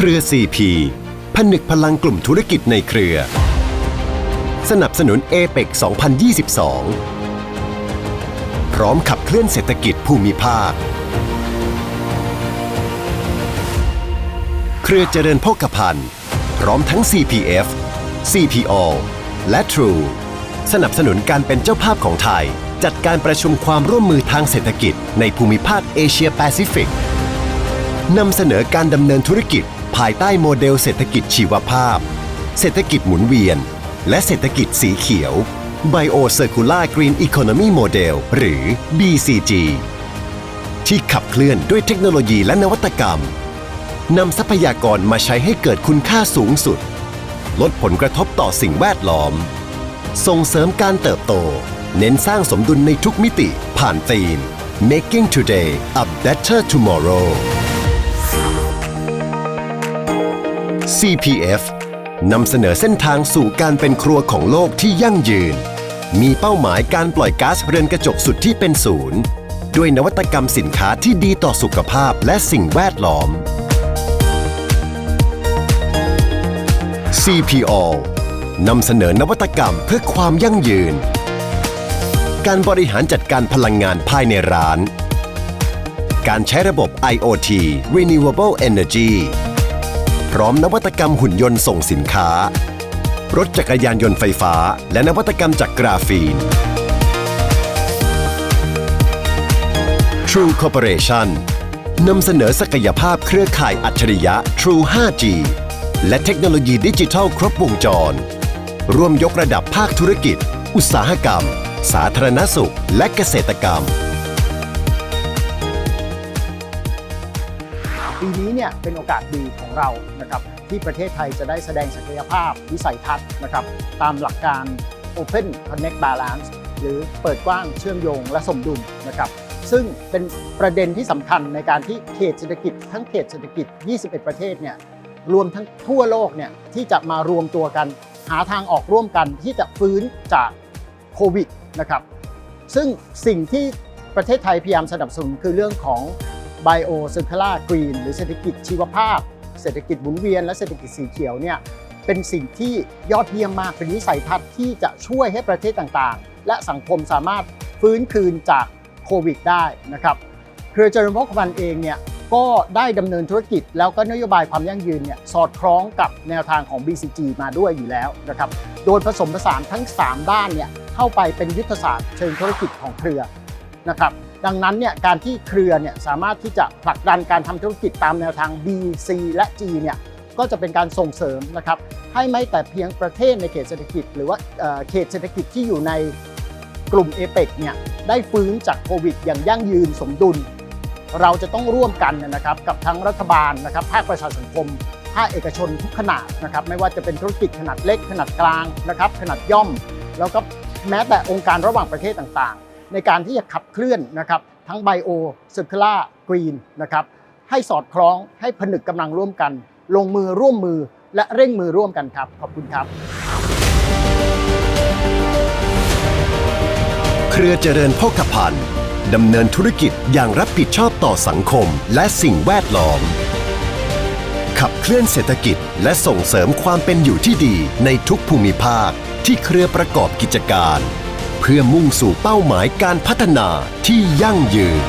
เครือ CP ผนึกพลังกลุ่มธุรกิจในเครือ สนับสนุนเอเปก2022 พร้อมขับเคลื่อนเศรษฐกิจภูมิภาค เครือเจริญโภคภัณฑ์ พร้อมทั้ง CPF CPO และ True สนับสนุนการเป็นเจ้าภาพของไทย จัดการประชุมความร่วมมือทางเศรษฐกิจในภูมิภาคเอเชียแปซิฟิกนำเสนอการดำเนินธุรกิจ ภายใต้โมเดลเศรษฐกิจชีวภาพ เศรษฐกิจหมุนเวียน และเศรษฐกิจสีเขียว Bio Circular Green Economy Model หรือ BCG ที่ขับเคลื่อนด้วยเทคโนโลยีและนวัตกรรมนำทรัพยากรมาใช้ให้เกิดคุณค่าสูงสุด ลดผลกระทบต่อสิ่งแวดล้อม ส่งเสริมการเติบโต เน้นสร้างสมดุลในทุกมิติผ่านธีม Making Today a Better Tomorrow CPF นำเสนอเส้นทางสู่การเป็นครัวของโลกที่ยั่งยืน มีเป้าหมายการปล่อยก๊าซเรือนกระจกสุดที่เป็นศูนย์ ด้วยนวัตกรรมสินค้าที่ดีต่อสุขภาพและสิ่งแวดล้อม CPO นำเสนอนวัตกรรมเพื่อความยั่งยืน การบริหารจัดการพลังงานภายในร้าน การใช้ระบบ IoT Renewable Energy พร้อมนวัตกรรมหุ่นยนต์ส่งสินค้า รถจักรยานยนต์ไฟฟ้า และนวัตกรรมจากกราฟีน True Corporation นำเสนอศักยภาพเครือข่ายอัจฉริยะ True 5G และเทคโนโลยีดิจิทัลครบวงจร ร่วมยกระดับภาคธุรกิจ อุตสาหกรรม สาธารณสุข และเกษตรกรรม ปีนี้เนี่ยเป็นโอกาสดีของเรานะครับที่ประเทศไทยจะได้แสดงศักยภาพวิสัยทัศน์นะครับตามหลักการ Open Connect Balance หรือเปิดกว้างเชื่อมโยงและสมดุลนะครับซึ่งเป็นประเด็นที่สำคัญในการที่เขตเศรษฐกิจ ทั้งเขตเศรษฐกิจ 21 ประเทศเนี่ยรวมทั้งทั่วโลกเนี่ยที่จะมารวมตัวกัน หาทางออกร่วมกันที่จะฟื้นจากโควิดนะครับซึ่งสิ่งที่ประเทศไทยพยายามสนับสนุนคือเรื่องของ Bio Circular Green หรือเศรษฐกิจชีวภาพ เศรษฐกิจหมุนเวียน และเศรษฐกิจสีเขียวเนี่ยเป็นสิ่งที่ยอดเยี่ยมมากเป็นวิสัยทัศน์ที่จะช่วยให้ประเทศต่างๆ และสังคมสามารถฟื้นคืนจากโควิดได้นะครับเครือเจริญพกพันเองเนี่ยก็ได้ดำเนินธุรกิจ แล้วก็นโยบายความยั่งยืนเนี่ยสอดคล้องกับแนวทางของ BCG มาด้วยอยู่แล้วนะครับโดยผสมผสานทั้ง 3 ด้านเนี่ยเข้าไปเป็นยุทธศาสตร์เชิงธุรกิจของเครือนะครับ ดังนั้นเนี่ยการที่เครือเนี่ยสามารถที่จะผลักดันการทำธุรกิจตามแนวทาง B C และ G เนี่ยก็จะเป็นการส่งเสริมนะครับให้ไม่แต่เพียงประเทศในเขตเศรษฐกิจ หรือว่าเขตเศรษฐกิจที่อยู่ในกลุ่มเอเปกเนี่ยได้ฟื้นจากโควิด อย่างยั่งยืนสมดุล เราจะต้องร่วมกันนะครับกับทั้งรัฐบาลนะครับภาคประชาสังคมภาคเอกชนทุกขนาดนะครับไม่ว่าจะเป็นธุรกิจขนาดเล็ก ขนาดกลางนะครับขนาดย่อม แล้วก็แม้แต่องค์การระหว่างประเทศต่าง ในการที่จะขับเคลื่อนนะครับทั้ง Bio Circular Green นะครับให้สอดคล้องให้ผนึกกำลังร่วมกัน ลงมือร่วมมือและเร่งมือร่วมกันครับ ขอบคุณครับ เครือเจริญโภคภัณฑ์ดำเนินธุรกิจอย่างรับผิดชอบต่อสังคมและสิ่งแวดล้อม ขับเคลื่อนเศรษฐกิจและส่งเสริมความเป็นอยู่ที่ดีในทุกภูมิภาคที่เครือประกอบกิจการ เพื่อมุ่งสู่เป้าหมายการพัฒนาที่ยั่งยืน